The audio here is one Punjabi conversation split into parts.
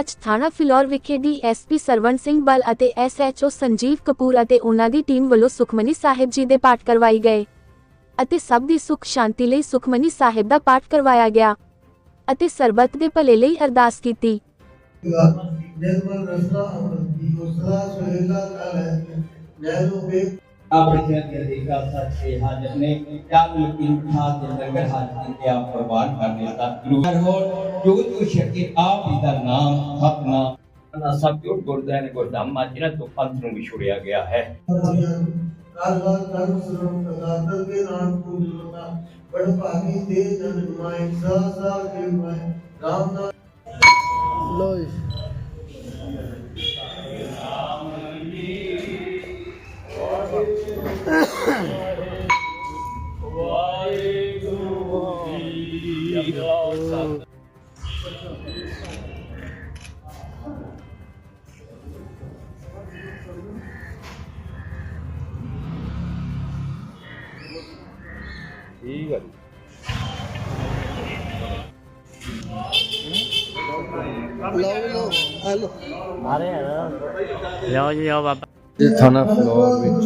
ਅੱਜ ਥਾਣਾ ਫਿਲੌਰ ਵਿਖੇ ਡੀਐਸਪੀ ਸਰਵਣ ਸਿੰਘ ਬਲ ਅਤੇ ਐਸਐਚਓ ਸੰਜੀਵ ਕਪੂਰ ਅਤੇ ਉਹਨਾਂ ਦੀ ਟੀਮ ਵੱਲੋਂ ਸੁਖਮਨੀ ਸਾਹਿਬ ਜੀ ਦੇ ਪਾਠ ਕਰਵਾਈ ਗਏ ਅਤੇ ਸਭ ਦੀ ਸੁਖ ਸ਼ਾਂਤੀ ਲਈ ਸੁਖਮਨੀ ਸਾਹਿਬ ਦਾ ਪਾਠ ਕਰਵਾਇਆ ਗਿਆ ਅਤੇ ਸਰਬਤ ਦੇ ਭਲੇ ਲਈ ਅਰਦਾਸ ਕੀਤੀ। ਨਿਰਮਲ ਰਸਨਾ ਅਮਰਤੀ ਉਸਰਾ ਸੁਹੇਲਾ ਕਲ ਹੈ। ਆਪਣੇ ਅੰਦਰ ਦੀ ਖਾਲਸਾ ਛੇ ਹਾਜ਼ਰ ਨੇ। ਚਾਲ ਯਕੀਨ ਖਾਨ ਦੇ ਲੰਗਰ ਹਾਜ਼ਰ ਕੇ ਆਪ ਪ੍ਰਵਾਨ ਕਰਨੇ ਦਾ ਗੁਰੂ ਹੋਰ ਜੋ ਤੂੰ ਸ਼ਕੀ ਆਪ ਜੀ ਦਾ ਨਾਮ ਹਕ ਨਾਮ। ਨਾ ਸਭ ਤੋਂ ਗੁਰਦਾਨ ਗੁਰਦਾਮਾ ਜਿਹਨਾਂ ਤੋਂ ਪੰਥ ਨੂੰ ਵੀ ਛੁੜਿਆ ਗਿਆ ਹੈ। ਕਾਲਾ ਕਰਮ ਸਰਮ ਕਦਾਤਲ ਦੇ ਨਾਮ ਕੋ ਜੁਲਣਾ ਬੜ ਭਾਗੀ ਤੇ ਜਨ ਮਾਇ ਸਾ ਸਾ ਕੇ ਮਾਇ ਰਾਮ ਨਾਮ ਲਓ ਲਓ ਹਲੋ ਲਿਆਓ ਜੀ ਲਿਆਓ ਬਾਬਾ ਥਾਣਾ ਫਲੋਰ ਵਿੱਚ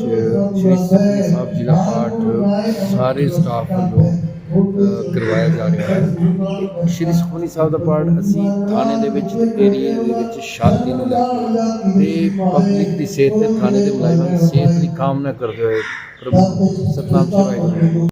ਸ਼੍ਰੀ ਸਾਹਿਬ ਜੀ ਦਾ ਪਾਠ, ਸਾਰੇ ਸਟਾਫ ਵੱਲੋਂ ਕਰਵਾਇਆ ਜਾ ਰਿਹਾ ਹੈ। ਸ਼੍ਰੀ ਸੁਖਮਨੀ ਸਾਹਿਬ ਦਾ ਪਾਠ ਅਸੀਂ ਥਾਣੇ ਦੇ ਵਿੱਚ ਏਰੀਏ ਦੇ ਵਿੱਚ ਸ਼ਾਂਤੀ ਨੂੰ ਲੈ ਕੇ ਤੇ ਪਬਲਿਕ ਦੀ ਸਿਹਤ ਤੇ ਥਾਣੇ ਦੇ ਮੁਲਾਜ਼ਮਾਂ ਦੀ ਸਿਹਤ ਦੀ ਕਾਮਨਾ ਕਰਦੇ ਹੋਏ ਪ੍ਰਭੂ ਸਤਨਾਮ ਸ਼ਿਵਾਏ